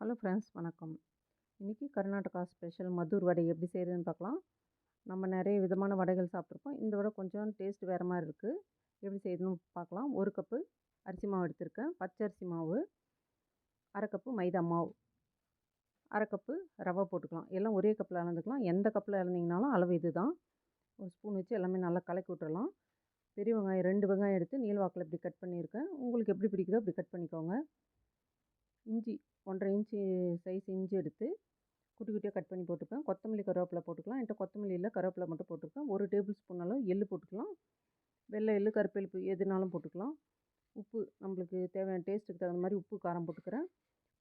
Hello friends வணக்கம். இன்றைக்கி Karnataka special Madhur வடை எப்படி செய்கிறதுன்னு பார்க்கலாம். நம்ம நிறைய விதமான வடைகள் சாப்பிட்ருக்கோம் இந்த வடை கொஞ்சம் டேஸ்ட் வேறு மாதிரி இருக்குது எப்படி செய்யணும்னு பார்க்கலாம். ஒரு கப்பு அரிசி மாவு எடுத்திருக்கேன். பச்சை அரிசி மாவு அரை கப்பு மைதா மாவு அரை கப்பு ரவை போட்டுக்கலாம். எல்லாம் ஒரே கப்பில் அளந்துக்கலாம். எந்த கப்பில் இழந்தீங்கனாலும் அளவு இது தான் ஒரு ஸ்பூன் வச்சு எல்லாமே நல்லா கலக்கி விட்டுறலாம். பெரிய வெங்காயம் ரெண்டு வெங்காயம் எடுத்து நீள்வாக்கில் இப்படி கட் பண்ணியிருக்கேன். உங்களுக்கு எப்படி பிடிக்குதோ அப்படி கட் பண்ணிக்கோங்க. இஞ்சி ஒன்றரை இன்ச்சு சைஸ் இஞ்சி எடுத்து குட்டி குட்டியாக கட் பண்ணி போட்டுப்பேன். கொத்தமல்லி கருவேப்பிலை போட்டுக்கலாம். என்கிட்ட கொத்தமல்லி இல்லை கருவேப்பிலை மட்டும் போட்டுருக்கேன். ஒரு டேபிள் ஸ்பூன் அளவு எள்ளு போட்டுக்கலாம். வெள்ளை எள்ளு கருப்பெழுப்பு எதுனாலும் போட்டுக்கலாம். உப்பு நம்மளுக்கு தேவையான டேஸ்ட்டுக்கு தகுந்த மாதிரி உப்பு காரம் போட்டுக்கிறேன்.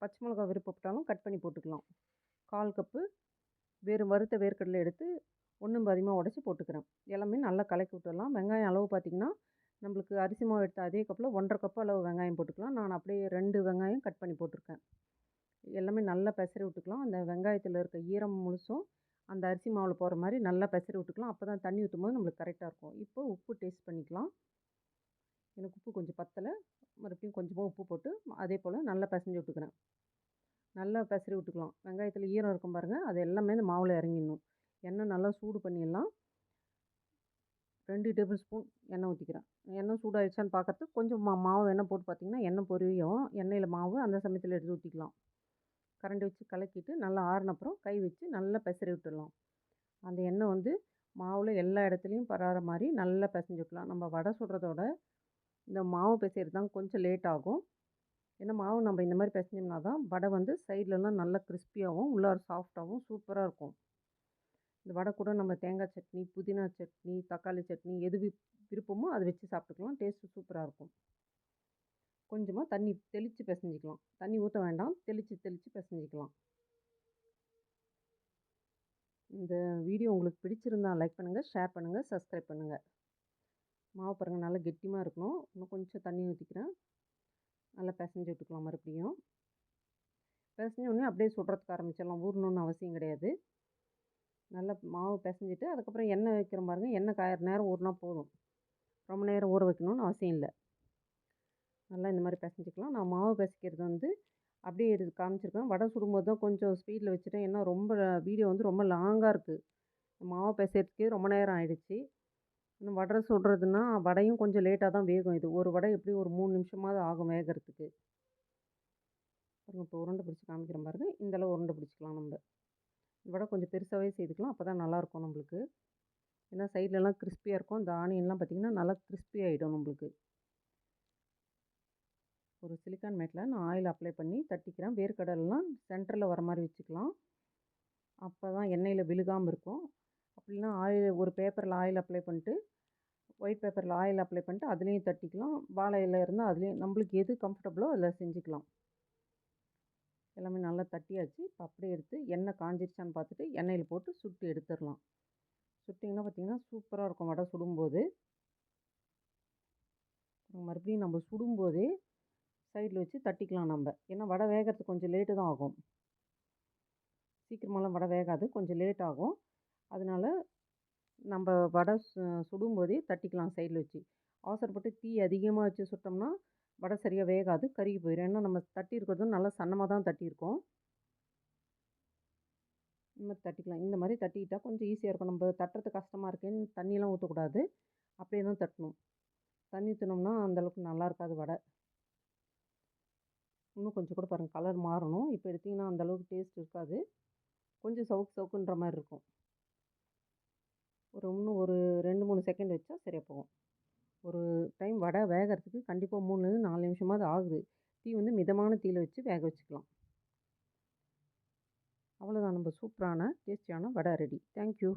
பச்சை மிளகா விருப்பப்பட்டாலும் கட் பண்ணி போட்டுக்கலாம். கால் கப்பு வேறு வறுத்த வேர்க்கடலை எடுத்து ஒன்றும் அதிகமாக உடச்சி போட்டுக்கிறேன். எல்லாமே நல்லா கலக்கி விட்டுடலாம். வெங்காயம் அளவு பார்த்திங்கன்னா நம்மளுக்கு அரிசி மாவு எடுத்த அதே கப்பில் ஒன்றரை கப் அளவு வெங்காயம் போட்டுக்கலாம். நான் அப்படியே ரெண்டு வெங்காயம் கட் பண்ணி போட்டிருக்கேன். எல்லாமே நல்லா பெசரி விட்டுக்கலாம். அந்த வெங்காயத்தில் இருக்க ஈரம் முழுசும் அந்த அரிசி மாவில் போகிற மாதிரி நல்லா பெசரி விட்டுக்கலாம். அப்போ தான் தண்ணி ஊற்றும் போது நம்மளுக்கு கரெக்டாக இருக்கும். இப்போ உப்பு டேஸ்ட் பண்ணிக்கலாம். எனக்கு உப்பு கொஞ்சம் பத்தலை. மறுபடியும் கொஞ்சமாக உப்பு போட்டு அதே போல் நல்லா பிசைஞ்சு விட்டுக்கிறேன். நல்லா பெசரி விட்டுக்கலாம். வெங்காயத்தில் ஈரம் இருக்கும் பாருங்கள் அது எல்லாமே இந்த மாவில் இறங்கிடணும். எண்ணெய் நல்லா சூடு பண்ணிடலாம். ரெண்டு டேபிள் ஸ்பூன் எண்ணெய் ஊற்றிக்கிறேன் எண்ணெய் சூடாகிடுச்சான்னு பார்க்குறது கொஞ்சம் மா மாவு எண்ணெய் போட்டு பார்த்திங்கன்னா எண்ணெய் பொரியும். எண்ணெயில் மாவு அந்த சமயத்தில் எடுத்து ஊற்றிக்கலாம் கரண்டி வச்சு கலக்கிட்டு நல்லா ஆறினப்புறம் கை வச்சு நல்லா பெசரி விட்டுடலாம். அந்த எண்ணெய் வந்து மாவில் எல்லா இடத்துலையும் பராற மாதிரி நல்லா பிசைஞ்சு நம்ம வடை சுடுறதோட இந்த மாவு பிசைறது தான் கொஞ்சம் லேட் ஆகும். ஏன்னா மாவு நம்ம இந்த மாதிரி பிசைஞ்சோம்னா தான் வடை வந்து சைட்லலாம் நல்லா கிறிஸ்பியாகவும் உள்ளார சாஃப்டாகவும் சூப்பராக இருக்கும். இந்த வடை கூட நம்ம தேங்காய் சட்னி புதினா சட்னி தக்காளி சட்னி எது விருப்பமோ அதை வச்சு சாப்பிட்டுக்கலாம். டேஸ்ட்டு சூப்பராக இருக்கும். கொஞ்சமாக தண்ணி தெளித்து பிசைஞ்சிக்கலாம். தண்ணி ஊற்ற வேண்டாம். தெளித்து தெளித்து பிசைஞ்சிக்கலாம். இந்த வீடியோ உங்களுக்கு பிடிச்சிருந்தால் லைக் பண்ணுங்கள் ஷேர் பண்ணுங்கள் சப்ஸ்கிரைப் பண்ணுங்கள் மாவு பாருங்கள் நல்லா கெட்டிமாக இருக்கணும். இன்னும் கொஞ்சம் தண்ணி ஊற்றிக்கிறேன் நல்லா பிசைஞ்சு விட்டுக்கலாம் மறுபடியும். பிசைஞ்சோடனே அப்படியே சுடுறதுக்கு ஆரம்பிச்சிடலாம். ஊறணுன்னு அவசியம் கிடையாது. நல்லா மாவு பிசைஞ்சிட்டு அதுக்கப்புறம் எண்ணெய் வைக்கிற பாருங்க எண்ணெய் காயிற நேரம் ஊறினா போதும். ரொம்ப நேரம் ஊற வைக்கணும்னு அவசியம் இல்லை. நல்லா இந்த மாதிரி பிசைஞ்சிக்கலாம். நான் மாவு பிசைக்கிறது வந்து அப்படியே எடுத்து காமிச்சிருக்கேன் வடை சுடும்போது தான் கொஞ்சம் ஸ்பீடில் வச்சுட்டேன். ஏன்னா ரொம்ப வீடியோ வந்து ரொம்ப லாங்காக இருக்குது மாவு பிசைறதுக்கே ரொம்ப நேரம் ஆயிடுச்சு. இன்னும் வடை சுடுறதுன்னா வடையும் கொஞ்சம் லேட்டாக தான் வேகும் இது. ஒரு வடை எப்படி ஒரு மூணு நிமிஷமாவது ஆகும் வேகிறதுக்கு. இப்போ உருண்டை பிடிச்சி காமிக்கிறேன் பாருங்கள் இந்தளவு உருண்டை பிடிச்சிக்கலாம் நம்ம. விட கொஞ்சம் பெருசாகவே செய்துக்கலாம். அப்போ தான் நல்லாயிருக்கும் நம்மளுக்கு. ஏன்னா சைட்லலாம் கிறிஸ்பியாக இருக்கும். இந்த ஆனியன்லாம் பார்த்திங்கன்னா நல்லா கிறிஸ்பி ஆகிடும் நம்மளுக்கு. ஒரு சிலிக்கான் மேட்டில் நான் ஆயில் அப்ளை பண்ணி தட்டிக்கிறேன். வேர்க்கடலாம் சென்டரில் வர மாதிரி வச்சுக்கலாம். அப்போ தான் எண்ணெயில் விழுகாமல் இருக்கும். அப்படின்னா ஆயில் ஒரு பேப்பரில் ஆயில் அப்ளை பண்ணிட்டு ஒயிட் பேப்பரில் ஆயில் அப்ளை பண்ணிட்டு அதுலேயும் தட்டிக்கலாம். வாழை இலை இருந்தால் அதுலேயும் நம்மளுக்கு எது கம்ஃபர்டபுளோ அதில் செஞ்சுக்கலாம். எல்லாமே நல்லா தட்டியாச்சு. இப்போ அப்படியே எடுத்து எண்ணெய் காஞ்சிருச்சான்னு பார்த்துட்டு எண்ணெயில் போட்டு சுட்டு எடுத்துடலாம். சுட்டிங்கன்னா பார்த்திங்கன்னா சூப்பராக இருக்கும் வடை சுடும்போது. மறுபடியும் நம்ம சுடும்போதே சைடில் வச்சு தட்டிக்கலாம் நம்ம. ஏன்னா வடை வேகிறதுக்கு கொஞ்சம் லேட்டு தான் ஆகும். சீக்கிரமெல்லாம் வடை வேகாது கொஞ்சம் லேட் ஆகும். அதனால் நம்ம வடை சுடும்போதே தட்டிக்கலாம் சைடில் வச்சு. அவசரப்பட்டு தீ அதிகமாக வச்சு சுட்டோம்னா வடை சரியாக வேகாது. கருகி போயிடும் ஏன்னா நம்ம தட்டி இருக்கிறதும் நல்லா சன்னமாக தான் தட்டியிருக்கோம். இந்த மாதிரி தட்டிக்கலாம். இந்த மாதிரி தட்டிக்கிட்டால் கொஞ்சம் ஈஸியாக இருக்கும். நம்ம தட்டுறது கஷ்டமாக இருக்கேன்னு தண்ணியெலாம் ஊற்றக்கூடாது அப்படியே தான் தட்டணும். தண்ணி ஊற்றினோம்னா அந்தளவுக்கு நல்லா இருக்காது வடை. இன்னும் கொஞ்சம் கூட பாருங்கள் கலர் மாறணும். இப்போ எடுத்திங்கன்னா அந்தளவுக்கு டேஸ்ட் இருக்காது. கொஞ்சம் சவுக்கு சவுக்குன்ற மாதிரி இருக்கும். ஒரு இன்னும் ஒரு ரெண்டு மூணு செகண்ட் வச்சா சரியாக போகும். ஒரு டைம் வடை வேகிறதுக்கு கண்டிப்பாக மூணுலேருந்து நாலு நிமிஷமாவது ஆகுது. தீ வந்து மிதமான தீயில் வச்சு வேக வச்சுக்கலாம். அவ்வளோதான் நம்ம சூப்பரான டேஸ்டியான வடை ரெடி. தேங்க்யூ